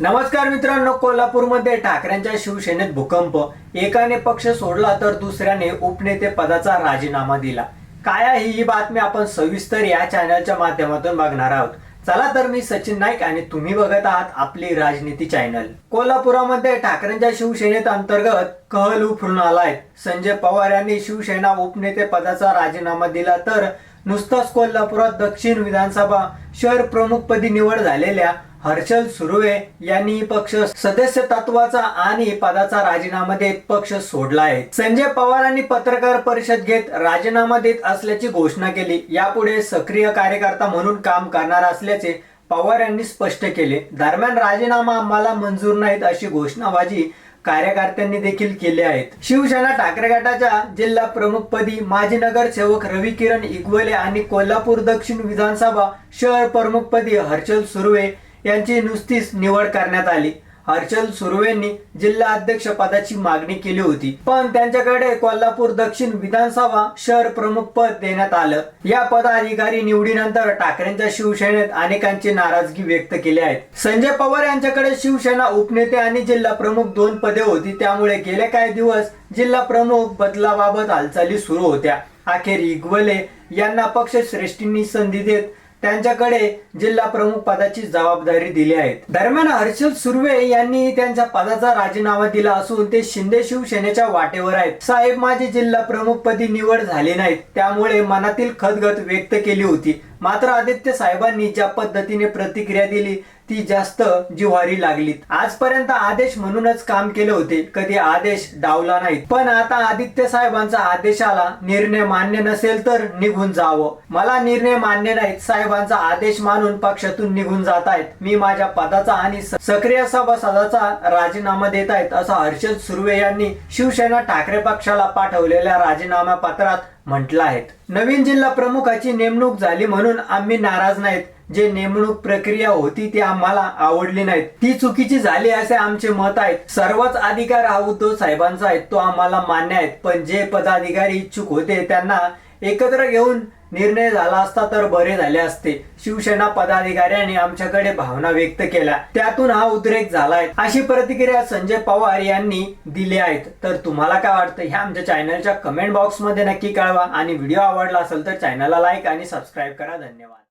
नमस्कार मित्रांनो कोल्हापूरमध्ये ठाकरेंच्या शिवसेनेत भूकंप. एकाने पक्ष सोडला तर दुसऱ्याने उपनेते पदाचा राजीनामा दिला. काय आहे ही बातमी आपण सविस्तर या चॅनलच्या माध्यमातून बघणार आहोत. चला तर मी सचिन नाईक आणि तुम्ही बघत आहात आपली राजनीती चॅनल. कोल्हापुरामध्ये ठाकरेंच्या शिवसेनेत अंतर्गत कहल उफरून आलाय. संजय पवार यांनी शिवसेना उपनेते पदाचा राजीनामा दिला तर नुसताच कोल्हापुरात दक्षिण विधानसभा शहर प्रमुखपदी निवड झालेल्या हर्षल सुर्वे यांनी पक्ष सदस्य तत्वाचा आणि पदाचा राजीनामा देत पक्ष सोडला आहे. संजय पवारांनी पत्रकार परिषद घेत राजीनामा देत असल्याची घोषणा केली. यापुढे सक्रिय कार्यकर्ता म्हणून काम करणार असल्याचे पवार यांनी स्पष्ट केले. दरम्यान राजीनामा आम्हाला मंजूर नाहीत अशी घोषणाबाजी कार्यकर्त्यांनी देखील केले आहेत. शिवसेना ठाकरे गटाच्या जिल्हा प्रमुखपदी माजी नगरसेवक रवी किरण इगवले आणि कोल्हापूर दक्षिण विधानसभा शहर प्रमुखपदी हर्षल सुर्वे यांची नुसतीच निवड करण्यात आली. हर्षल सुर्वेंनी जिल्हा अध्यक्ष पदाची मागणी केली होती. पण त्यांच्याकडे कोल्हापूर दक्षिण विधानसभा शहर प्रमुख पद देण्यात आलं. या पदाधिकारी निवडीनंतर ठाकरेंच्या शिवसेनेत अनेकांची नाराजगी व्यक्त केली आहे. संजय पवार यांच्याकडे शिवसेना उपनेते आणि जिल्हा प्रमुख दोन पदे होती. त्यामुळे गेले काही दिवस जिल्हा प्रमुख बदलाबाबत हालचाली सुरू होत्या. अखेर इगवले यांना पक्ष श्रेष्ठींनी संधी देत त्यांच्याकडे जिल्हा प्रमुख पदाची जबाबदारी दिली आहे. दरम्यान हर्षल सुर्वे यांनी त्यांच्या पदाचा राजीनामा दिला असून ते शिंदे शिवसेनेच्या वाटेवर आहेत. साहेब माझी जिल्हा प्रमुख पदी निवड झाली नाहीत. त्यामुळे मनातील खदगत व्यक्त केली होती. मात्र आदित्य साहेबांनी ज्या पद्धतीने प्रतिक्रिया दिली ती जास्त जिव्हारी लागली आजपर्यंत आदेश म्हणूनच काम केले होते. कधी आदेश डावला नाही पण आता आदित्य साहेबांचा आदेशाला निर्णय मान्य नसेल तर निघून जावं. मला निर्णय मान्य नाहीत. साहेबांचा आदेश मानून पक्षातून निघून जात आहेत. मी माझ्या पदाचा आणि सक्रिय सभासदाचा राजीनामा देत आहेत असं हर्षद सुर्वे यांनी शिवसेना ठाकरे पक्षाला पाठवलेल्या राजीनामा पत्रात म्हटलं आहे. नवीन जिल्हा प्रमुखाची नेमणूक झाली म्हणून आम्ही नाराज नाहीत. जे नेमणूक प्रक्रिया होती ती आम्हाला आवडली नाहीत. ती चुकीची झाली असे आमचे मत आहेत. सर्वच अधिकार हा उद्धव साहेबांचा आहे तो आम्हाला मान्य आहे पण जे पदाधिकारी इच्छुक होते त्यांना एकत्र घेऊन निर्णय झाला असता तर बरे झाले असते. शिवसेना पदाधिकाऱ्यांनी आमच्याकडे भावना व्यक्त केल्या. त्यातून हा उद्रेक झालाय. अशी प्रतिक्रिया संजय पवार यांनी दिली आहेत. तर तुम्हाला काय वाटतं? ह्या आमच्या चॅनलच्या कमेंट बॉक्समध्ये नक्की कळवा. आणि व्हिडिओ आवडला असेल तर चॅनलला लाईक आणि सबस्क्राईब करा. धन्यवाद.